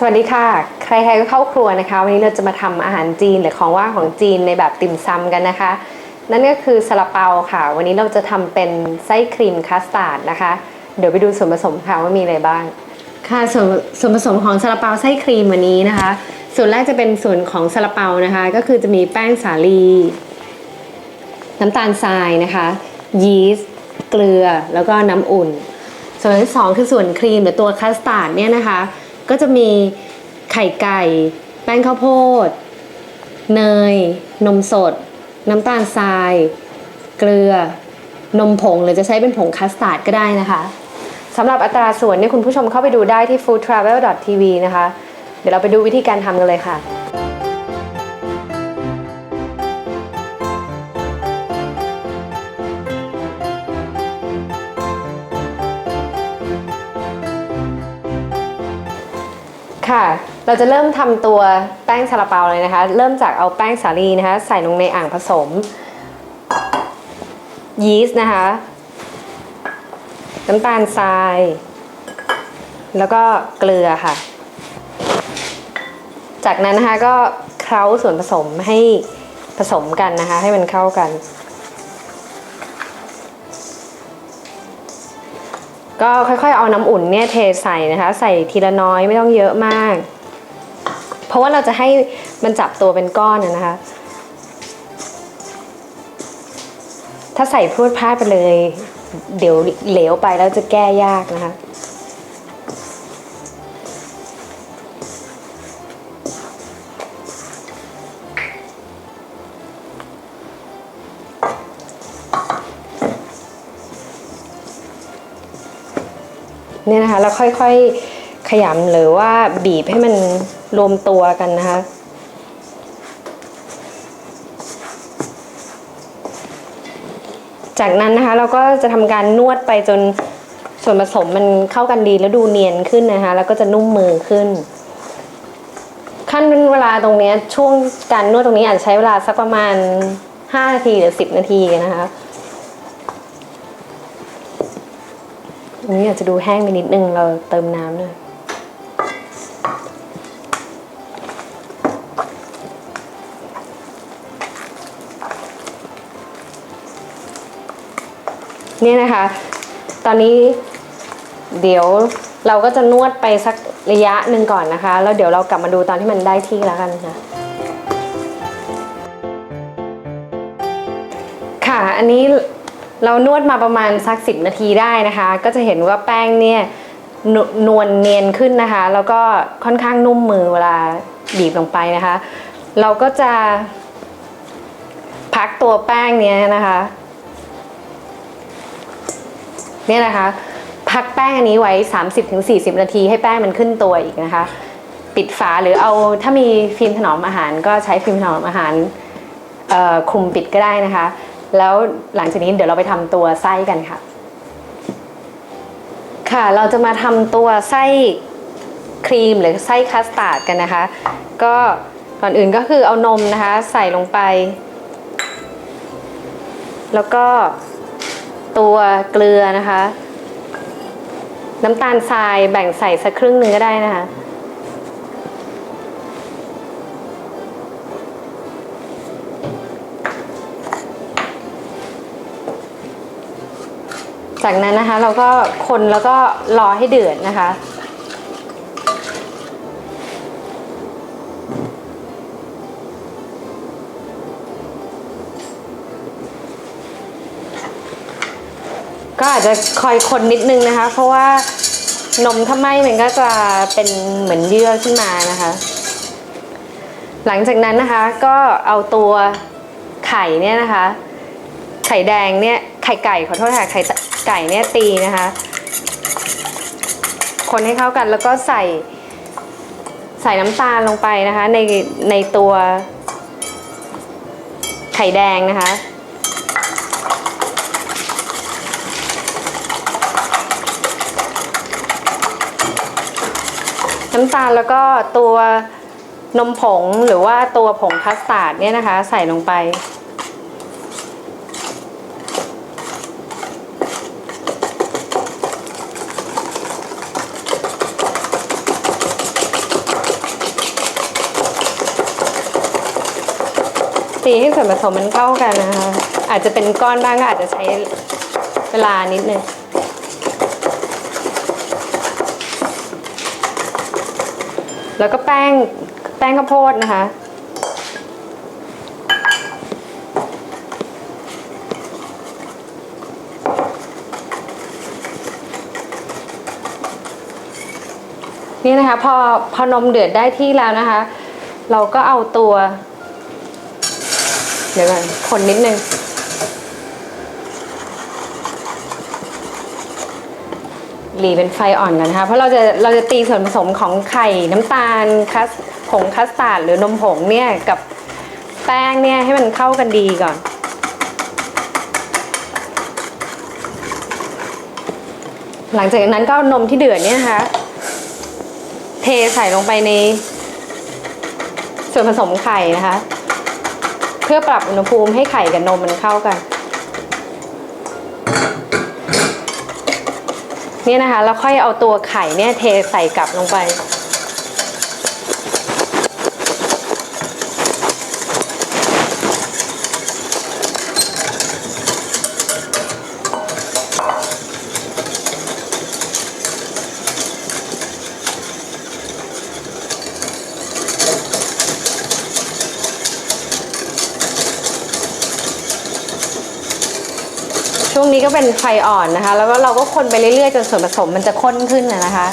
สวัสดีค่ะ ใครๆก็เข้าครัวนะคะ วันนี้เราจะมาทำอาหารจีนหรือของว่างของจีนในแบบติ่มซำกันนะคะ นั่นก็คือซาลาเปาค่ะ วันนี้เราจะทำเป็นไส้ครีมคัสตาร์ดนะคะ เดี๋ยวไปดูส่วนผสมค่ะว่ามีอะไรบ้าง ค่ะส่วนส่วนผสมของซาลาเปาไส้ครีมวันนี้นะคะ ส่วนแรกจะเป็นส่วนของซาลาเปานะคะ ก็คือจะมีแป้งสาลี น้ำตาลทรายนะคะ ยีสต์เกลือแล้วก็น้ำอุ่น ส่วนที่สองคือส่วนครีมหรือตัวคัสตาร์ดเนี่ยนะคะ ก็จะมีไข่ไก่ แป้งข้าวโพด เนย นมสด น้ำตาลทราย เกลือนมผงหรือจะใช้เป็นผงคัสตาร์ดก็ได้นะคะสำหรับอัตราส่วนเนี่ยคุณผู้ชมเข้าไปดูได้ที่ foodtravel.tv นะคะ เดี๋ยวเราไปดูวิธีการทำกันเลยค่ะ ค่ะ เราจะเริ่มทำตัวแป้งซาลาเปาเลยนะคะ เริ่มจากเอาแป้งสาลีนะคะ ใส่ลงในอ่างผสม ยีสต์นะคะ น้ำตาลทราย แล้วก็เกลือค่ะ จากนั้นนะคะก็เคล้าส่วนผสมให้ผสมกันนะคะ ให้มันเข้ากัน ก็ค่อยๆเอาน้ำอุ่นเนี่ยเทใส่นะคะ ใส่ทีละน้อยไม่ต้องเยอะมาก เพราะว่าเราจะให้มันจับตัวเป็นก้อนนะนะคะ ถ้าใส่พรวดพลาดไปเลย เดี๋ยวเหลวไปแล้วจะแก้ยากนะคะ เนี่ยนะคะแล้วค่อยๆขยำหรือว่าบีบให้มันรวมตัวกันนะคะจากนั้นนะคะเราก็จะทำการนวดไปจนส่วนผสมมันเข้ากันดีแล้วดูเนียนขึ้นนะคะ แล้วก็จะนุ่มมือขึ้น ขั้นเวลาตรงนี้ช่วงการนวดตรงนี้อาจจะใช้เวลาสักประมาณ5นาทีหรือ 10 นาทีนะคะ อันนี้อาจจะดูแห้งไปนิดนึง เราเติมน้ำหน่อยนี่นะคะ ตอนนี้เดี๋ยวเราก็จะนวดไปสักระยะหนึ่งก่อนนะคะ แล้วเดี๋ยวเรากลับมาดูตอนที่มันได้ที่แล้วกันค่ะค่ะ อันนี้ เรานวดมาประมาณสักสินาทีได้นะคะ ก็จะเห็นว่าแป้งเนี่ยนนวลเนียนขึ้นนะคะ แล้วก็ค่อนข้างนุ่มมือเวลาบีบลงไปนะคะ เราก็จะ พักตัวแป้งเนี้ยนะคะเนี่ยนะคะ พักแป้งอันนี้ไว้ 30-40 นาที ให้แป้งมันขึ้นตัวอีกนะคะ ปิดฝาหรือเอาถ้ามีฟิล์มถนอมอาหาร ก็ใช้ฟิล์มถนอมอาหารคลุมปิดก็ได้นะคะ แล้วหลังจากนี้เดี๋ยวเราไปทำตัวไส้กันค่ะ ค่ะเราจะมาทำตัวไส้ครีมหรือไส้คัสตาร์ดกันนะคะ ก็ก่อนอื่นก็คือเอานมนะคะ ใส่ลงไป แล้วก็ตัวเกลือนะคะ น้ำตาลทรายแบ่งใส่สักครึ่งหนึ่งก็ได้นะคะ จากนั้นนะคะเราก็คนแล้วก็รอให้เดือดนะคะ ก็อาจจะคอยคนนิดนึงนะคะ เพราะว่านมถ้าไหมมันก็จะเป็นเหมือนเยื่อขึ้นมานะคะ หลังจากนั้นนะคะก็เอาตัวไข่เนี่ยนะคะ ไข่แดงเนี่ยไข่ไก่ขอโทษค่ะไข่ ไก่เนี่ยตีนะคะ คนให้เข้ากันแล้วก็ใส่ ใส่น้ำตาลลงไปนะคะ ในในตัวไข่แดงนะคะน้ำตาลแล้วก็ตัวนมผงหรือว่าตัวผงคัสตาร์ดเนี่ยนะคะ ใส่ลงไปีให้ส่วนผสมมันเข้ากันนะคะ อาจจะเป็นก้อนบ้างก็อาจจะใช้เวลานิดนึงแล้วก็แป้งแป้งข้าวโพดนะคะ นี่นะคะพอพอนมเดือดได้ที่แล้วนะคะ เราก็เอาตัว ดี๋ยวก่อนคนนิดนึง หลีเป็นไฟอ่อนกันนะคะ เพราะเราจะเราจะตีส่วนผสมของไข่น้ำตาลคัสผงคัสตาร์ดหรือนมผงเนี่ยกับแป้งเนี่ยให้มันเข้ากันดีก่อนหลังจากนั้นก็นมที่เดือดเนี่ยนะคะ เทใส่ลงไปใน ส่วนผสมไข่นะคะ พื่อปรับอุณหภูมิให้ไข่กับนมมันเข้ากัน เนี่ยนะคะ แล้วค่อยเอาตัวไข่เนี่ยเทใส่กลับลงไป นี้ก็เป็นไฟอ่อนนะคะ แล้วก็เราก็คนไปเรื่อยๆจนส่วนผสมมันจะข้นขึ้นนะนะคะ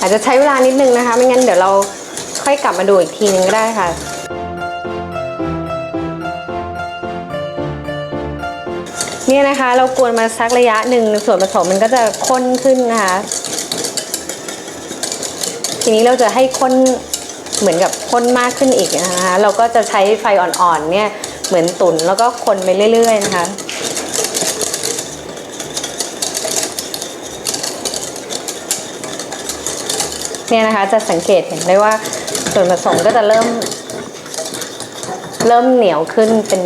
อาจจะใช้เวลานิดนึงนะคะ ไม่งั้นเดี๋ยวเราค่อยกลับมาดูอีกทีนึงก็ได้ค่ะ เนี่ยนะคะเรากวนมาสักระยะหนึ่งส่วนผสมมันก็จะข้นขึ้นนะคะ ทีนี้เราจะให้ข้นเหมือนกับ ข้นมากขึ้นอีกนะคะเราก็จะใช้ไฟอ่อนๆเนี่ยเหมือนตุนแล้วก็คนไปเรื่อย ๆ นะคะ เนี่ยนะคะจะสังเกตเห็นได้ว่าส่วนผสมก็จะเริ่ม เริ่มเหนียวขึ้นเป็น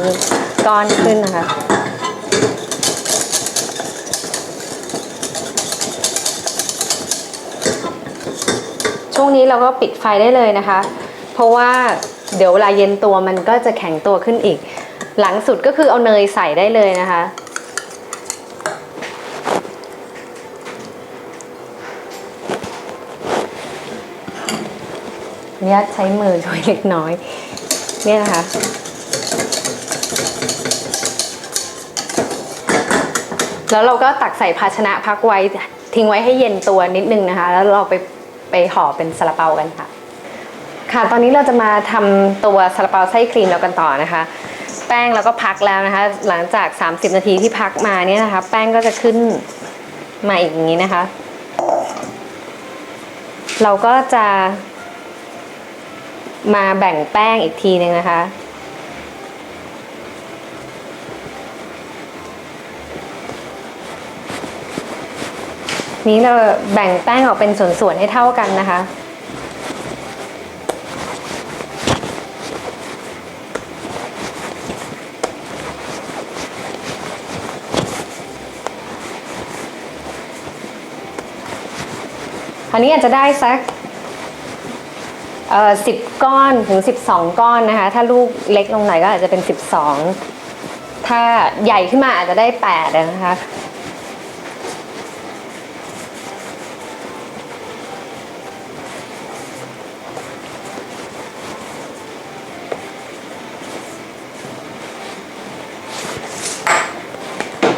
ก้อนขึ้นนะคะช่วงนี้เราก็ปิดไฟได้เลยนะคะ ราะว่าเดี๋ยวเวลาเย็นตัวมันก็จะแข็งตัวขึ้นอีก หลังสุดก็คือเอาเนยใส่ได้เลยนะคะ เนี่ยใช้มือช่วยเล็กน้อย เนี่ยนะคะแล้วเราก็ตักใส่ภาชนะพักไว้ทิ้งไว้ให้เย็นตัวนิดนึงนะคะ แล้วเราไปไปห่อเป็นซาลาเปากันค่ะ ค่ะ ตอนนี้เราจะมาทำตัวซาลาเปาไส้ครีมเรากันต่อนะคะ แป้งเราก็พักแล้วนะคะ หลังจาก 30 นาทีที่พักมาเนี่ยนะคะ แป้งก็จะขึ้นมาอีกอย่างนี้นะคะ เราก็จะมาแบ่งแป้งอีกทีหนึ่งนะคะ นี้เราแบ่งแป้งออกเป็นส่วนๆให้เท่ากันนะคะ อันนี้อาจจะได้สักสิบก้อนถึงสิบสองก้อนนะคะ ถ้าลูกเล็กลงหน่อยก็อาจจะเป็นสิบสองถ้าใหญ่ขึ้นมาอาจจะได้แปดนะคะ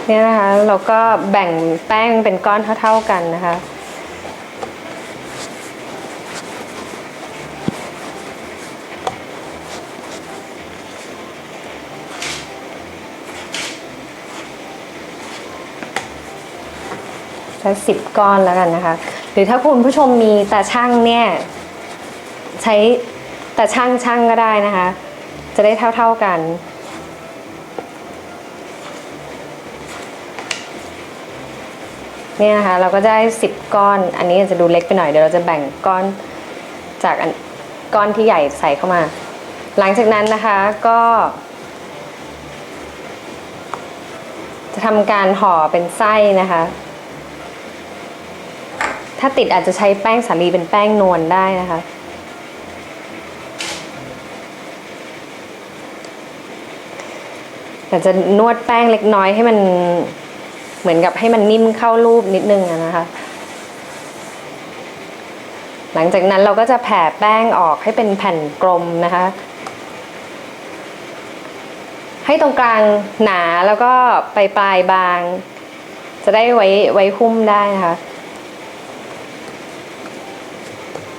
เนี่ยนะคะ เราก็แบ่งแป้งเป็นก้อนเท่า ๆกันนะคะ สักสิบก้อนแล้วกันนะคะ หรือถ้าคุณผู้ชมมีตาช่างเนี่ยใช้ตาช่างช่างก็ได้นะคะ จะได้เท่าๆกัน เนี่ยนะคะเราก็ได้สิบก้อน อันนี้อาจจะดูเล็กไปหน่อยเดี๋ยวเราจะแบ่งก้อนจากก้อนที่ใหญ่ใส่เข้ามา หลังจากนั้นนะคะก็ จะทำการห่อเป็นไส้นะคะ ถ้าติดอาจจะใช้แป้งสาลีเป็นแป้งนวลได้นะคะ อาจจะนวดแป้งเล็กน้อยให้มันเหมือนกับให้มันนิ่มเข้ารูปนิดนึงนะคะ หลังจากนั้นเราก็จะแผ่แป้งออกให้เป็นแผ่นกลมนะคะ ให้ตรงกลางหนาแล้วก็ปลายปลายบาง จะได้ไว้ไว้หุ้มได้นะคะ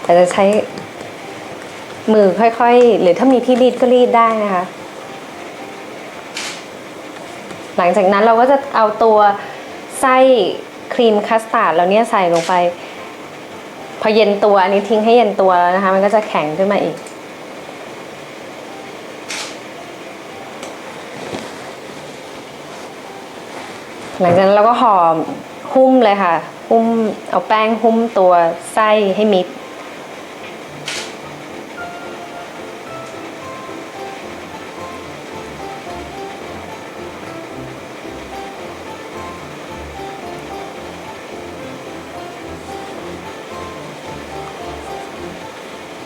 แต่จะใช้มือค่อยๆ หรือถ้ามีที่รีดก็รีดได้นะคะ หลังจากนั้นเราก็จะเอาตัวไส้ครีมคัสตาร์ดเราเนี่ยใส่ลงไป พอเย็นตัวอันนี้ทิ้งให้เย็นตัวแล้วนะคะ มันก็จะแข็งขึ้นมาอีก หลังจากนั้นเราก็ห่อหุ้มเลยค่ะ หุ้มเอาแป้งหุ้มตัวไส้ให้มิด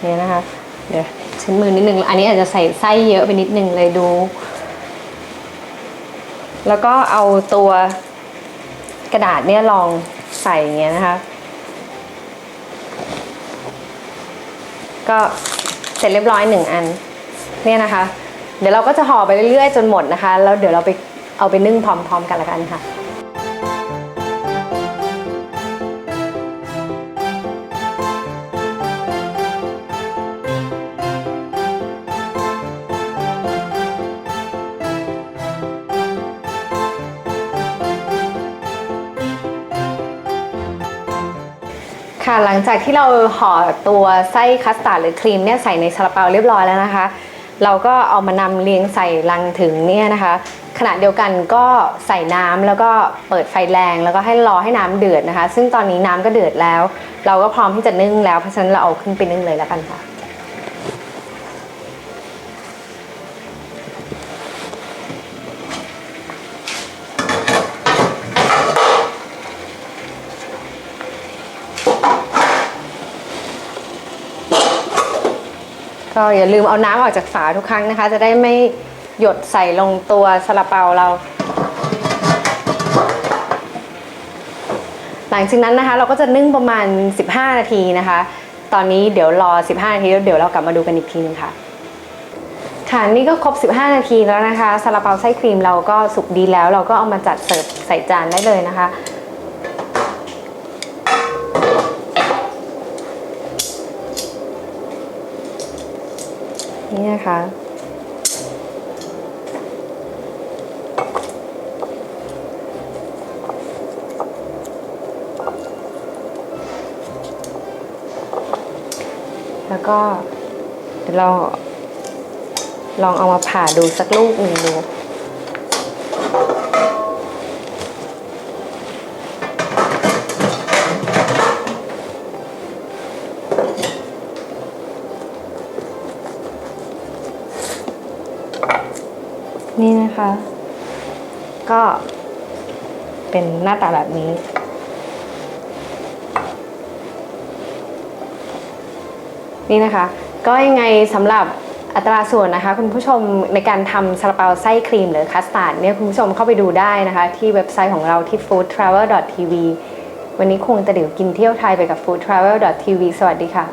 เนี่ยนะคะ เดี๋ยวชิ้นมือนิดนึง อันนี้อาจจะใส่ไส้เยอะไปนิดนึงเลยดู แล้วก็เอาตัวกระดาษเนี่ยลองใส่อย่างเงี้ยนะคะ ก็เสร็จเรียบร้อยหนึ่งอัน เนี่ยนะคะ เดี๋ยวเราก็จะห่อไปเรื่อยๆ จนหมดนะคะ แล้วเดี๋ยวเราไปเอาไปนึ่งพร้อมๆกันละกันค่ะ หลังจากที่เราห่อตัวไส้คัสตาร์ดหรือครีมเนี่ยใส่ในซาลาเปาเรียบร้อยแล้วนะคะ เราก็เอามานำเลียงใส่ลังถึงเนี่ยนะคะ ขณะเดียวกันก็ใส่น้ำแล้วก็เปิดไฟแรงแล้วก็ให้รอให้น้ำเดือดนะคะ ซึ่งตอนนี้น้ำก็เดือดแล้ว เราก็พร้อมที่จะนึ่งแล้วเพราะฉะนั้นเราเอาขึ้นไปนึ่งเลยแล้วกันค่ะ อย่าลืมเอาน้ำออกจากฝาทุกครั้งนะคะ จะได้ไม่หยดใส่ลงตัวซาลาเปาเรา หลังจากนั้นนะคะ เราก็จะนึ่งประมาณ 15 นาทีนะคะ ตอนนี้เดี๋ยวรอ 15 นาทีแล้วเดี๋ยวเรากลับมาดูกันอีกทีนึงค่ะ ค่ะนี่ก็ครบ 15 นาทีแล้วนะคะซาลาเปาไส้ครีมเราก็สุกดีแล้ว เราก็เอามาจัดเสิร์ฟใส่จานได้เลยนะคะ นี่นะคะ แล้วก็เดี๋ยวเราลองเอามาผ่าดูสักลูกหนึ่งดู นี่นะคะ ก็เป็นหน้าตาแบบนี้ นี่นะคะ ก็ยังไงสำหรับอัตราส่วนนะคะ คุณผู้ชมในการทำซาลาเปาไส้ครีมหรือคัสตาร์ดเนี่ยคุณผู้ชมเข้าไปดูได้นะคะ ที่เว็บไซต์ของเราที่ foodtravel.tv วันนี้คงตะเดี๋ยวกินเที่ยวไทยไปกับ foodtravel.tv สวัสดีค่ะ